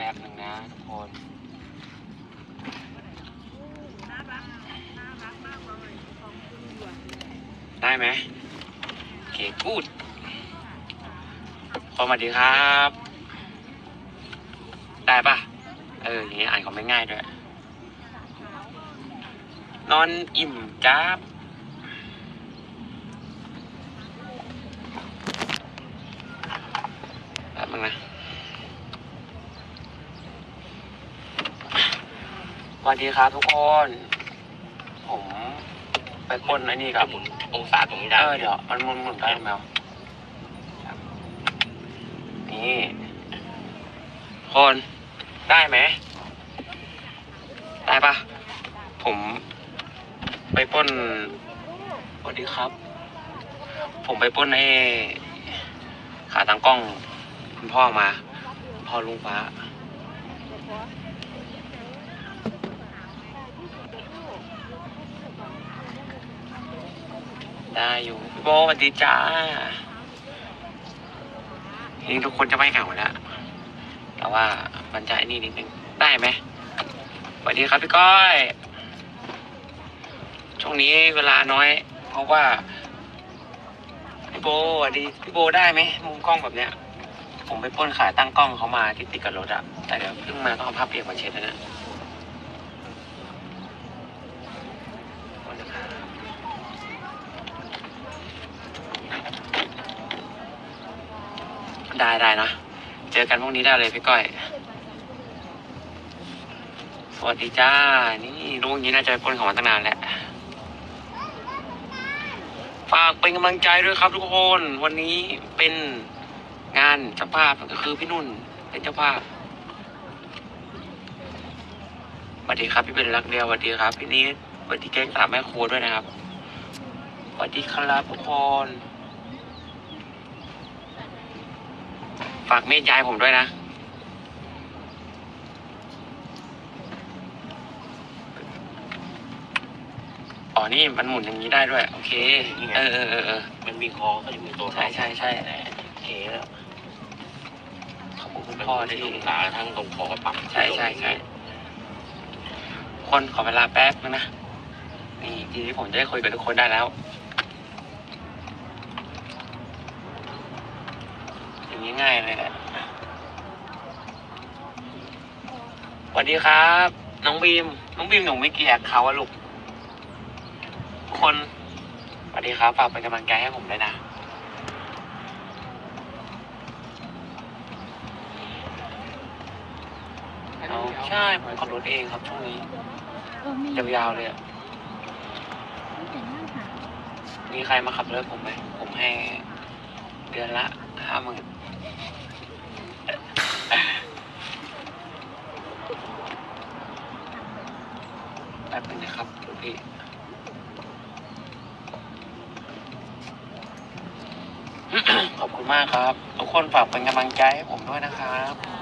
แป๊บหนึ่งนะทุกคนน่ารักน่ารักมากเลยของคุณหยวนได้ไหมโอเคกูดสวัสดีครับ ได้ปะเอออย่างนี้อ่านคอมเมนต์ง่ายด้วย นอนอิ่มจ้าบแป๊บนึงนะ ส วัสดีครับทุกคน ผมไปปล้นไอ้นี่กับหมุนองศาตรงนี้ได้เออเดี๋ยวมันหมุนหมุนได้ไหมวะนี่คนได้ไหมได้ปะผมไปปล้นสวัสดีครับ ผมไปปล้นไอ้ขาตั้งกล้อง คุณพ่อมา พ่อลุงฟ้า ได้อยู่พี่โบสวัสดีจ้าทีนี้ทุกคนจะไม่เหงาแล้วแต่ว่ามันจะไอ้นี่นิดนึงได้ไหมสวัสดีครับพี่ก้อย ช่วงนี้เวลาน้อย เพราะว่าพี่โบสวัสดีพี่โบได้ไหมมุมกล้องแบบเนี้ย ผมไปปล้นขายตั้งกล้องเขามาที่ติดกับรถอะแต่เดี๋ยวเพิ่งมาต้องเอาภาพเปียกมาเช็ดนะนะขอบคุณนะครับ ได้ได้นะ เจอกันพรุ่งนี้ได้เลยพี่ก้อย สวัสดีจ้า นี่รู้อย่างนี้น่าจะไปปล้นของมันตั้งนานแล้วฝากเป็นกำลังใจด้วยครับทุกคน วันนี้เป็นงานเจ้าภาพก็คือพี่นุ่นเป็นเจ้าภาพสวัสดีครับพี่เป็นรักเดียวสวัสดีครับ พี่นิดสวัสดีแก๊งสามแม่ครัวด้วยนะครับสวัสดีครับทุกคน ฝากเมตยายผมด้วยนะ อ๋อ นี่มันหมุนอย่างนี้ได้ด้วย โอเคเออเออเออเออ มันมีคอก็จะมีตัวใช่ใช่ใช่ โอเคแล้วขอบคุณคุณมันพ่อได้ที่องศาทั้งตรงคอปรับใช่ใช่ใช่คนขอเวลาแป๊บนึงนะ นี่ทีนี้ผมจะได้คุยกับทุกคนได้แล้ว อย่า ง,ง่ายเลยแหละสวัสดีครับ น้องบีม น้องบีมหนูไม่เกลียดเขาอะลูกทุกคนสวัสดีครับฝากเป็นกำลังใจให้ผมด้วยนะเอาใช่ผมขับรถเองครับช่วงนี้ยาวๆเลยอะไม่แต่หน้าหามีใครมาขับรถผมไหมผมให้เดือนละห้าหมื่น ป๊บนึงนะครับพี่ขอบคุณมากครับ ทุกคนฝากเป็นกำลังใจให้ผมด้วยนะครับ